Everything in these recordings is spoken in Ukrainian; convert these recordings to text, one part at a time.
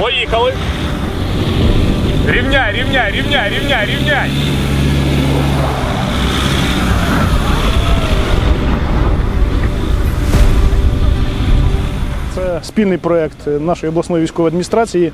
Поїхали. Рівняй, рівняй, рівняй, рівняй, рівняй. Це спільний проєкт нашої обласної військової адміністрації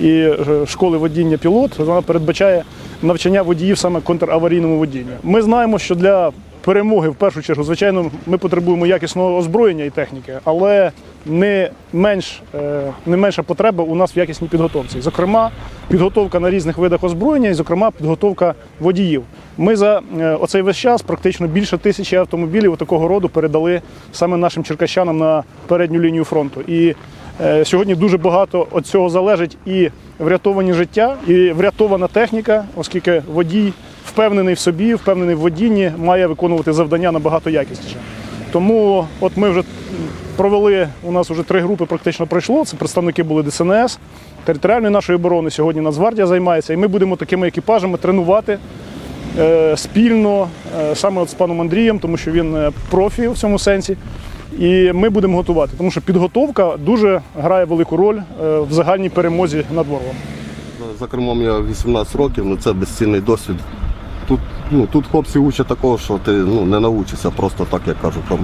і е, школи водіння пілот. Вона передбачає навчання водіїв саме контраварійному водінню. Ми знаємо, що для перемоги, в першу чергу, звичайно, ми потребуємо якісного озброєння і техніки, але не, менш, е, не менша потреба у нас в якісній підготовці. Зокрема, підготовка на різних видах озброєння, і, зокрема, підготовка водіїв. Ми за е, оцей весь час практично більше тисячі автомобілів такого роду передали саме нашим черкащанам на передню лінію фронту. І е, сьогодні дуже багато від цього залежить і врятовані життя, і врятована техніка, оскільки водій впевнений в собі, впевнений в водінні, має виконувати завдання набагато якісніше. Тому от ми вже провели, у нас вже три групи практично пройшло. Це представники були ДСНС, територіальної нашої оборони. Сьогодні Нацгвардія займається. І ми будемо такими екіпажами тренувати е, спільно е, саме от з паном Андрієм, тому що він е, профі в цьому сенсі. І ми будемо готувати, тому що підготовка дуже грає велику роль е, в загальній перемозі над ворогом. За кермом я 18 років, ну це безцінний досвід. Тут, ну, тут хлопці учать такого, що ти ну, не навчишся просто так, як кажуть, там,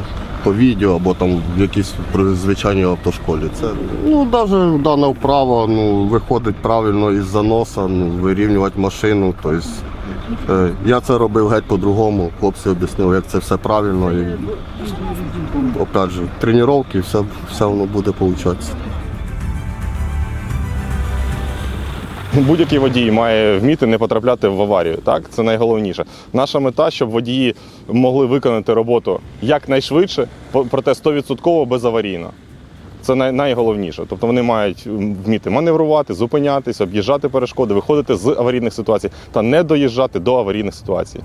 по відео або там в якійсь звичайній автошколі. Це ну, навіть дана вправа ну, виходить правильно із заноса, ну, вирівнювати машину. Тобто, е, я це робив геть по-другому. Хлопці об'яснили, як це все правильно. І, опять же, тренування, все, все воно буде получатися. Будь-який водій має вміти не потрапляти в аварію. Так, це найголовніше. Наша мета, щоб водії могли виконати роботу якнайшвидше, проте 100% безаварійно. Це най- найголовніше. Тобто вони мають вміти маневрувати, зупинятись, об'їжджати перешкоди, виходити з аварійних ситуацій та не доїжджати до аварійних ситуацій.